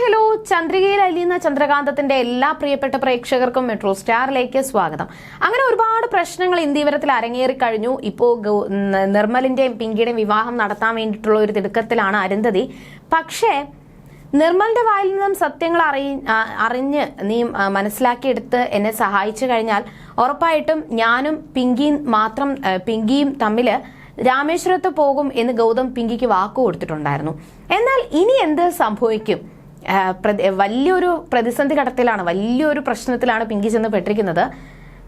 Hello ചന്ദ്രികയിൽ അലിയുന്ന ചന്ദ്രകാന്തത്തിന്റെ എല്ലാ പ്രിയപ്പെട്ട പ്രേക്ഷകർക്കും മെട്രോ സ്റ്റാറിലേക്ക് സ്വാഗതം. അങ്ങനെ ഒരുപാട് പ്രശ്നങ്ങൾ ഇന്ത്യവരത്തിൽ അരങ്ങേറി കഴിഞ്ഞു. ഇപ്പോ നിർമ്മലിന്റെയും പിങ്കിയുടെയും വിവാഹം നടത്താൻ വേണ്ടിയിട്ടുള്ള ഒരു തിടുക്കത്തിലാണ് അരുന്ധതി. പക്ഷേ നിർമ്മലിന്റെ വായിൽ നിന്നും സത്യങ്ങൾ അറിയ അറിഞ്ഞ് നീ മനസ്സിലാക്കിയെടുത്ത് എന്നെ സഹായിച്ചു കഴിഞ്ഞാൽ ഉറപ്പായിട്ടും ഞാനും പിങ്കിയും മാത്രം പിങ്കിയും തമ്മിൽ രാമേശ്വരത്ത് പോകും എന്ന് ഗൗതം പിങ്കിക്ക് വാക്കു കൊടുത്തിട്ടുണ്ടായിരുന്നു. എന്നാൽ ഇനി എന്ത് സംഭവിക്കും? വലിയൊരു പ്രതിസന്ധി ഘട്ടത്തിലാണ് വലിയൊരു പ്രശ്നത്തിലാണ് പിങ്കി ചെന്ന് പെട്ടിരിക്കുന്നത്.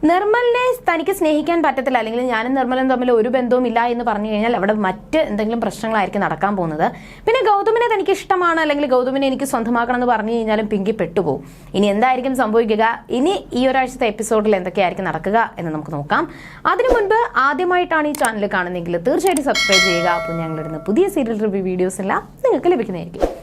നിർമ്മലിനെ തനിക്ക് സ്നേഹിക്കാൻ പറ്റത്തില്ല അല്ലെങ്കിൽ ഞാനും നിർമ്മലും തമ്മിൽ ഒരു ബന്ധവും ഇല്ല എന്ന് പറഞ്ഞു കഴിഞ്ഞാൽ അവിടെ മറ്റ് എന്തെങ്കിലും പ്രശ്നങ്ങളായിരിക്കും നടക്കാൻ പോകുന്നത്. പിന്നെ ഗൗതമിനെ തനിക്ക് ഇഷ്ടമാണ് അല്ലെങ്കിൽ ഗൗതമിനെ എനിക്ക് സ്വന്തമാക്കണം എന്ന് പറഞ്ഞു കഴിഞ്ഞാലും പിങ്കി പെട്ടുപോകും ഇനി എന്തായിരിക്കും സംഭവിക്കുക? ഇനി ഈ ഒരാഴ്ചത്തെ എപ്പിസോഡിൽ എന്തൊക്കെയായിരിക്കും നടക്കുക എന്ന് നമുക്ക് നോക്കാം. അതിനു മുൻപ് ആദ്യമായിട്ടാണ് ഈ ചാനൽ കാണുന്നതെങ്കിൽ തീർച്ചയായിട്ടും സബ്സ്ക്രൈബ് ചെയ്യുക. അപ്പോൾ ഞങ്ങളിടുന്ന പുതിയ സീരിയൽ റിവ്യൂ വീഡിയോസ് എല്ലാം നിങ്ങൾക്ക് ലഭിക്കുന്നതായിരിക്കും.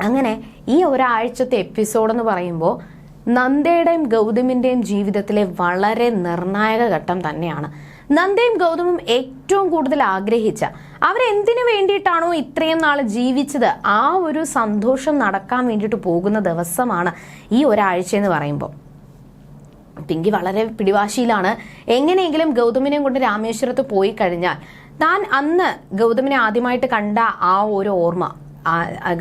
അങ്ങനെ ഈ ഒരാഴ്ചത്തെ എപ്പിസോഡ് എന്ന് പറയുമ്പോൾ നന്ദയുടെയും ഗൗതമിന്റെയും ജീവിതത്തിലെ വളരെ നിർണായക ഘട്ടം തന്നെയാണ്. നന്ദയും ഗൗതമും ഏറ്റവും കൂടുതൽ ആഗ്രഹിച്ച അവരെന്തിനു വേണ്ടിയിട്ടാണോ ഇത്രയും നാൾ ജീവിച്ചത്? ആ ഒരു സന്തോഷം നടക്കാൻ വേണ്ടിയിട്ട് പോകുന്ന ദിവസമാണ് ഈ ഒരാഴ്ച എന്ന് പറയുമ്പോൾ പിങ്കി വളരെ പിടിവാശിയിലാണ്. എങ്ങനെയെങ്കിലും ഗൗതമിനെയും കൊണ്ട് രാമേശ്വരത്ത് പോയി കഴിഞ്ഞാൽ താൻ അന്ന് ഗൗതമിനെ ആദ്യമായിട്ട് കണ്ട ആ ഒരു ഓർമ്മ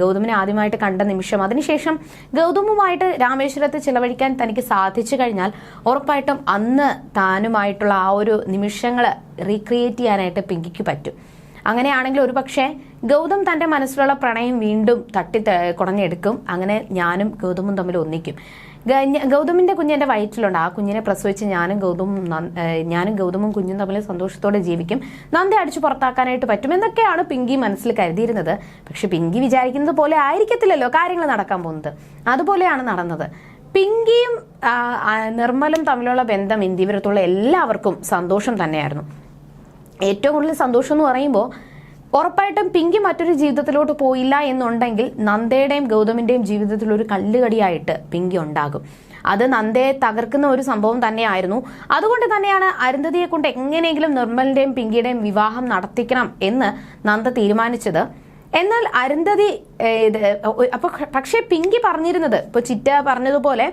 ഗൗതമിനെ ആദ്യമായിട്ട് കണ്ട നിമിഷം. അതിനുശേഷം ഗൗതമുമായിട്ട് രാമേശ്വരത്ത് ചിലവഴിക്കാൻ തനിക്ക് സാധിച്ചു കഴിഞ്ഞാൽ ഉറപ്പായിട്ടും അന്ന് താനുമായിട്ടുള്ള ആ ഒരു നിമിഷങ്ങൾ റീക്രിയേറ്റ് ചെയ്യാനായിട്ട് പിങ്കിക്ക് പറ്റും. അങ്ങനെയാണെങ്കിൽ ഒരു പക്ഷേ ഗൗതം തന്റെ മനസ്സിലുള്ള പ്രണയം വീണ്ടും തട്ടി കുറഞ്ഞെടുക്കും അങ്ങനെ ഞാനും ഗൗതമും തമ്മിൽ ഒന്നിക്കും. ഗൗതമിന്റെ കുഞ്ഞ് എന്റെ വയറ്റിലുണ്ട്. ആ കുഞ്ഞിനെ പ്രസവിച്ച് ഞാനും ഗൗതമും ഞാനും ഗൗതമും കുഞ്ഞും തമ്മിൽ സന്തോഷത്തോടെ ജീവിക്കും. നന്ദി അടിച്ചു പുറത്താക്കാനായിട്ട് പറ്റും എന്നൊക്കെയാണ് പിങ്കി മനസ്സിൽ കരുതിയിരുന്നത്. പക്ഷെ പിങ്കി വിചാരിക്കുന്നത് പോലെ ആയിരിക്കത്തില്ലല്ലോ കാര്യങ്ങൾ നടക്കാൻ പോകുന്നത്. അതുപോലെയാണ് നടന്നത്. പിങ്കിയും നിർമ്മലും തമ്മിലുള്ള ബന്ധം ഇന്ത്യവരത്തുള്ള എല്ലാവർക്കും സന്തോഷം തന്നെയായിരുന്നു. ഏറ്റവും കൂടുതൽ സന്തോഷം എന്ന് പറയുമ്പോൾ ഉറപ്പായിട്ടും പിങ്കി മറ്റൊരു ജീവിതത്തിലോട്ട് പോയില്ല എന്നുണ്ടെങ്കിൽ നന്ദയുടെയും ഗൗതമിന്റെയും ജീവിതത്തിൽ ഒരു കല്ലുകടിയായിട്ട് പിങ്കി ഉണ്ടാകും. അത് നന്ദയെ തകർക്കുന്ന ഒരു സംഭവം തന്നെയായിരുന്നു. അതുകൊണ്ട് തന്നെയാണ് അരുന്ധതിയെ കൊണ്ട് എങ്ങനെയെങ്കിലും നിർമ്മലിന്റെയും പിങ്കിയുടെയും വിവാഹം നടത്തിക്കണം എന്ന് നന്ദ തീരുമാനിച്ചത്. എന്നാൽ അരുന്ധതി ഇത് അപ്പൊ പക്ഷേ പിങ്കി പറഞ്ഞിരുന്നത് ഇപ്പൊ ചിറ്റ പറഞ്ഞതുപോലെ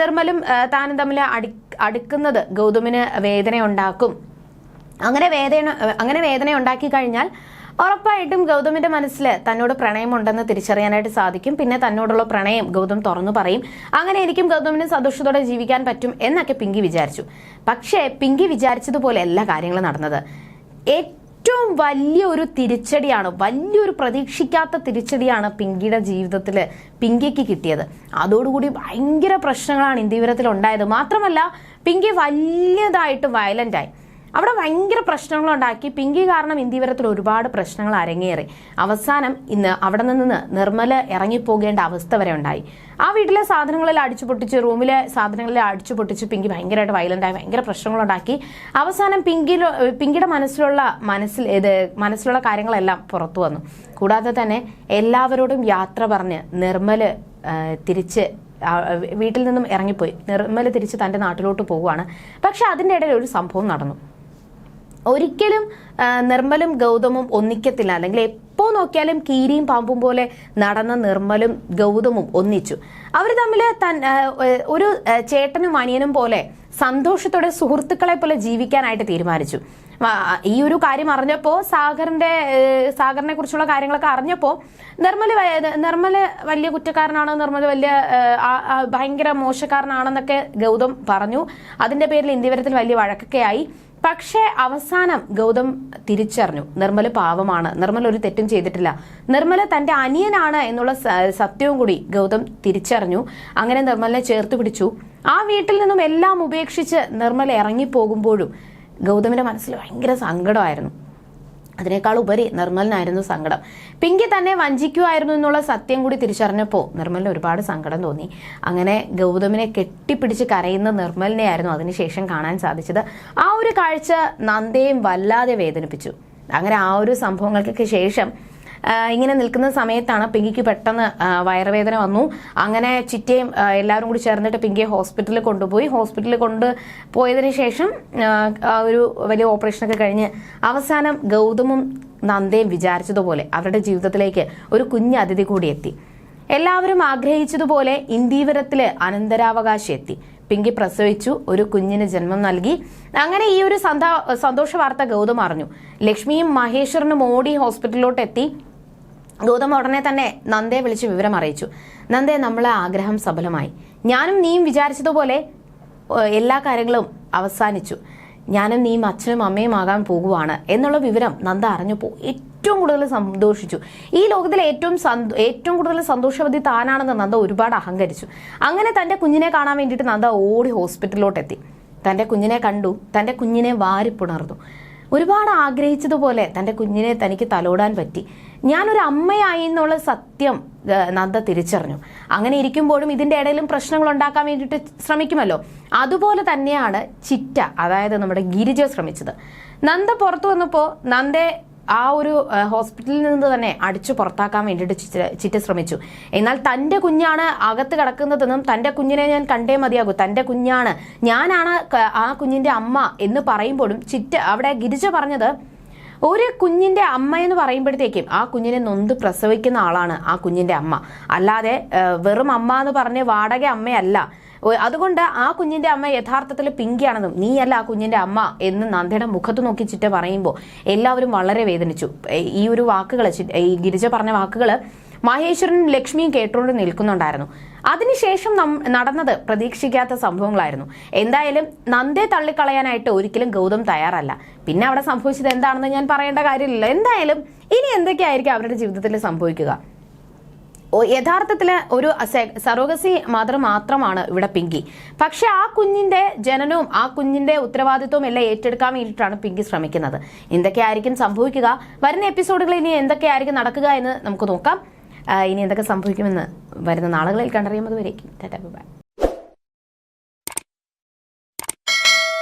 നിർമ്മലും താനും തമ്മിൽ അടി അടുക്കുന്നത് ഗൗതമിന് വേദന ഉണ്ടാക്കും അങ്ങനെ വേദന അങ്ങനെ വേദന ഉണ്ടാക്കി കഴിഞ്ഞാൽ ഉറപ്പായിട്ടും ഗൗതമിന്റെ മനസ്സിൽ തന്നോട് പ്രണയമുണ്ടെന്ന് തിരിച്ചറിയാനായിട്ട് സാധിക്കും. പിന്നെ തന്നോടുള്ള പ്രണയം ഗൗതം തുറന്നു പറയും. അങ്ങനെ എനിക്കും ഗൗതമിനും സന്തോഷത്തോടെ ജീവിക്കാൻ പറ്റും എന്നൊക്കെ പിങ്കി വിചാരിച്ചു. പക്ഷേ പിങ്കി വിചാരിച്ചതുപോലെ എല്ലാ കാര്യങ്ങളും നടന്നത്. ഏറ്റവും വലിയ ഒരു തിരിച്ചടിയാണ് വലിയൊരു പ്രതീക്ഷിക്കാത്ത തിരിച്ചടിയാണ് പിങ്കിയുടെ ജീവിതത്തിൽ പിങ്കിക്ക് കിട്ടിയത്. അതോടുകൂടി ഭയങ്കര പ്രശ്നങ്ങളാണ് ഇന്ത്യവരത്തിൽ ഉണ്ടായത്. മാത്രമല്ല പിങ്കി വലിയതായിട്ട് വയലന്റ് ആയി. അവിടെ ഭയങ്കര പ്രശ്നങ്ങളുണ്ടാക്കി. പിങ്കി കാരണം ഇന്ത്യവരത്തിൽ ഒരുപാട് പ്രശ്നങ്ങൾ അരങ്ങേറി. അവസാനം ഇന്ന് അവിടെ നിന്ന് നിർമ്മല ഇറങ്ങിപ്പോകേണ്ട അവസ്ഥ വരെ ഉണ്ടായി. ആ വീട്ടിലെ സാധനങ്ങളിൽ അടിച്ചു പൊട്ടിച്ച് റൂമിലെ സാധനങ്ങളിൽ അടിച്ചു പൊട്ടിച്ച് പിങ്കി ഭയങ്കരമായിട്ട് വയലന്റ് ആയി ഭയങ്കര പ്രശ്നങ്ങളുണ്ടാക്കി. അവസാനം പിങ്കി പിങ്കിയുടെ മനസ്സിലുള്ള മനസ്സിൽ ഇത് മനസ്സിലുള്ള കാര്യങ്ങളെല്ലാം പുറത്തു വന്നു. കൂടാതെ തന്നെ എല്ലാവരോടും യാത്ര പറഞ്ഞ് നിർമ്മൽ തിരിച്ച് വീട്ടിൽ നിന്നും ഇറങ്ങിപ്പോയി. നിർമ്മൽ തിരിച്ച് തന്റെ നാട്ടിലോട്ട് പോവുകയാണ്. പക്ഷെ അതിന്റെ ഇടയിൽ ഒരു സംഭവം നടന്നു. ഒരിക്കലും നിർമ്മലും ഗൗതമും ഒന്നിക്കത്തില്ല. അല്ലെങ്കിൽ എപ്പോ നോക്കിയാലും കീരിയും പാമ്പും പോലെ നടന്ന നിർമ്മലും ഗൗതമും ഒന്നിച്ചു. അവർ തമ്മിൽ തൻ ഒരു ചേട്ടനും അനിയനും പോലെ സന്തോഷത്തോടെ സുഹൃത്തുക്കളെ പോലെ ജീവിക്കാനായിട്ട് തീരുമാനിച്ചു. ഈ ഒരു കാര്യം അറിഞ്ഞപ്പോൾ സാഗറിന്റെ സാഗറിനെ കുറിച്ചുള്ള കാര്യങ്ങളൊക്കെ അറിഞ്ഞപ്പോൾ നിർമ്മൽ നിർമ്മൽ വലിയ കുറ്റക്കാരനാണോ നിർമ്മൽ വലിയ ഭയങ്കര മോശക്കാരനാണെന്നൊക്കെ ഗൗതം പറഞ്ഞു. അതിന്റെ പേരിൽ ഇന്ത്യവരത്തിൽ വലിയ വഴക്കൊക്കെ ആയി പക്ഷേ അവസാനം ഗൗതം തിരിച്ചറിഞ്ഞു. നിർമ്മല പാവമാണ്. നിർമ്മല ഒരു തെറ്റും ചെയ്തിട്ടില്ല. നിർമ്മല തന്റെ അനിയനാണ് എന്നുള്ള സത്യവും കൂടി ഗൗതം തിരിച്ചറിഞ്ഞു. അങ്ങനെ നിർമ്മലിനെ ചേർത്ത് പിടിച്ചു. ആ വീട്ടിൽ നിന്നും എല്ലാം ഉപേക്ഷിച്ച് നിർമ്മല ഇറങ്ങിപ്പോകുമ്പോഴും ഗൗതമിന്റെ മനസ്സിൽ ഭയങ്കര സങ്കടമായിരുന്നു. അതിനേക്കാൾ ഉപരി നിർമ്മലിനായിരുന്നു സങ്കടം. പിങ്കി തന്നെ വഞ്ചിക്കുമായിരുന്നു എന്നുള്ള സത്യം കൂടി തിരിച്ചറിഞ്ഞപ്പോൾ നിർമ്മലിന് ഒരുപാട് സങ്കടം തോന്നി. അങ്ങനെ ഗൗതമിനെ കെട്ടിപ്പിടിച്ച് കരയുന്ന നിർമ്മലിനെയായിരുന്നു അതിനുശേഷം കാണാൻ സാധിച്ചത്. ആ ഒരു കാഴ്ച നന്ദയും വല്ലാതെ വേദനിപ്പിച്ചു. അങ്ങനെ ആ ഒരു സംഭവങ്ങൾക്കൊക്കെ ശേഷം ഇങ്ങനെ നിൽക്കുന്ന സമയത്താണ് പിങ്കിക്ക് പെട്ടെന്ന് വയറുവേദന വന്നു. അങ്ങനെ ചിറ്റയും എല്ലാവരും കൂടി ചേർന്നിട്ട് പിങ്കിയെ ഹോസ്പിറ്റലിൽ കൊണ്ടുപോയി. ഹോസ്പിറ്റലിൽ കൊണ്ട് പോയതിന് ശേഷം ഒരു വലിയ ഓപ്പറേഷനൊക്കെ കഴിഞ്ഞ് അവസാനം ഗൗതമും നന്ദയും വിചാരിച്ചതുപോലെ അവരുടെ ജീവിതത്തിലേക്ക് ഒരു കുഞ്ഞ് അതിഥി കൂടി എത്തി. എല്ലാവരും ആഗ്രഹിച്ചതുപോലെ ഇന്ദീവരത്തിൽ അനന്തരാവകാശം എത്തി. പിങ്കി പ്രസവിച്ചു ഒരു കുഞ്ഞിന് ജന്മം നൽകി. അങ്ങനെ ഈ ഒരു സന്താ- സന്തോഷ വാർത്ത ഗൗതം അറിഞ്ഞു. ലക്ഷ്മിയും മഹേശ്വരനും ഓടി ഹോസ്പിറ്റലിലോട്ട് എത്തി ഗൗതം ഉടനെ തന്നെ നന്ദയെ വിളിച്ച് വിവരം അറിയിച്ചു. നന്ദേ നമ്മളെ ആഗ്രഹം സഫലമായി ഞാനും നീയും വിചാരിച്ചതുപോലെ എല്ലാ കാര്യങ്ങളും അവസാനിച്ചു. ഞാനും നീയും അച്ഛനും അമ്മയും ആകാൻ പോകുവാണ് എന്നുള്ള വിവരം നന്ദ അറിഞ്ഞപ്പോൾ ഏറ്റവും കൂടുതൽ സന്തോഷിച്ചു. ഈ ലോകത്തിലെ ഏറ്റവും ഏറ്റവും കൂടുതൽ സന്തോഷവതി താനാണെന്ന് നന്ദ ഒരുപാട് അഹങ്കരിച്ചു. അങ്ങനെ തന്റെ കുഞ്ഞിനെ കാണാൻ വേണ്ടിയിട്ട് നന്ദ ഓടി ഹോസ്പിറ്റലിലോട്ടെത്തി. തന്റെ കുഞ്ഞിനെ കണ്ടു തന്റെ കുഞ്ഞിനെ വാരിപ്പുണർന്നു. ഒരുപാട് ആഗ്രഹിച്ചതുപോലെ തന്റെ കുഞ്ഞിനെ തനിക്ക് തലോടാൻ പറ്റി. ഞാനൊരു അമ്മയായി എന്നുള്ള സത്യം നന്ദ തിരിച്ചറിഞ്ഞു. അങ്ങനെ ഇരിക്കുമ്പോഴും ഇതിന്റെ ഇടയിലും പ്രശ്നങ്ങൾ ഉണ്ടാക്കാൻ വേണ്ടിയിട്ട് ശ്രമിക്കുമല്ലോ. അതുപോലെ തന്നെയാണ് ചിറ്റ അതായത് നമ്മുടെ ഗിരിജ ശ്രമിച്ചത്. നന്ദ പുറത്തു വന്നപ്പോൾ നന്ദെ ആ ഒരു ഹോസ്പിറ്റലിൽ നിന്ന് തന്നെ അടിച്ചു പുറത്താക്കാൻ വേണ്ടിയിട്ട് ചിറ്റ ശ്രമിച്ചു. എന്നാൽ തന്റെ കുഞ്ഞാണ് അകത്ത് കിടക്കുന്നതെന്നും തന്റെ കുഞ്ഞിനെ ഞാൻ കണ്ടേ മതിയാകൂ. തന്റെ കുഞ്ഞാണ്. ഞാനാണ് ആ കുഞ്ഞിന്റെ അമ്മ എന്ന് പറയുമ്പോഴും ചിറ്റ അവിടെ ഗിരിജ പറഞ്ഞത് ഒരു കുഞ്ഞിന്റെ അമ്മ എന്ന് പറയുമ്പോഴത്തേക്കും ആ കുഞ്ഞിനെ നൊന്ത് പ്രസവിക്കുന്ന ആളാണ് ആ കുഞ്ഞിന്റെ അമ്മ. അല്ലാതെ വെറും അമ്മ എന്ന് പറഞ്ഞ് വാടക അമ്മയല്ല. അതുകൊണ്ട് ആ കുഞ്ഞിന്റെ അമ്മ യഥാർത്ഥത്തിൽ പിങ്കിയാണെന്നും നീയല്ല ആ കുഞ്ഞിന്റെ അമ്മ എന്ന് നന്ദയുടെ മുഖത്ത് നോക്കി ചിറ്റ പറയുമ്പോൾ എല്ലാവരും വളരെ വേദനിച്ചു. ഈ ഒരു വാക്കുകൾ ഈ ഗിരിജ പറഞ്ഞ വാക്കുകൾ മഹേശ്വരനും ലക്ഷ്മിയും കേട്ടുകൊണ്ട് നിൽക്കുന്നുണ്ടായിരുന്നു. അതിനുശേഷം നടന്നത് പ്രതീക്ഷിക്കാത്ത സംഭവങ്ങളായിരുന്നു. എന്തായാലും നന്ദേ തള്ളിക്കളയാനായിട്ട് ഒരിക്കലും ഗൗതം തയ്യാറല്ല. പിന്നെ അവിടെ സംഭവിച്ചത് എന്താണെന്ന് ഞാൻ പറയേണ്ട കാര്യമില്ല. എന്തായാലും ഇനി എന്തൊക്കെയായിരിക്കും അവരുടെ ജീവിതത്തിൽ സംഭവിക്കുക? യഥാർത്ഥത്തിൽ ഒരു സറോഗസി മദർ മാത്രമാണ് ഇവിടെ പിങ്കി. പക്ഷെ ആ കുഞ്ഞിന്റെ ജനനവും ആ കുഞ്ഞിന്റെ ഉത്തരവാദിത്വവും എല്ലാം ഏറ്റെടുക്കാൻ വേണ്ടിയിട്ടാണ് പിങ്കി ശ്രമിക്കുന്നത്. എന്തൊക്കെയായിരിക്കും സംഭവിക്കുക? വരുന്ന എപ്പിസോഡുകളിൽ ഇനി എന്തൊക്കെയായിരിക്കും നടക്കുക എന്ന് നമുക്ക് നോക്കാം. ഇനി എന്തൊക്കെ സംഭവിക്കുമെന്ന് വരുന്ന നാളുകളിൽ കണ്ടറിയുമ്പോൾ വരേക്കും. ബൈ.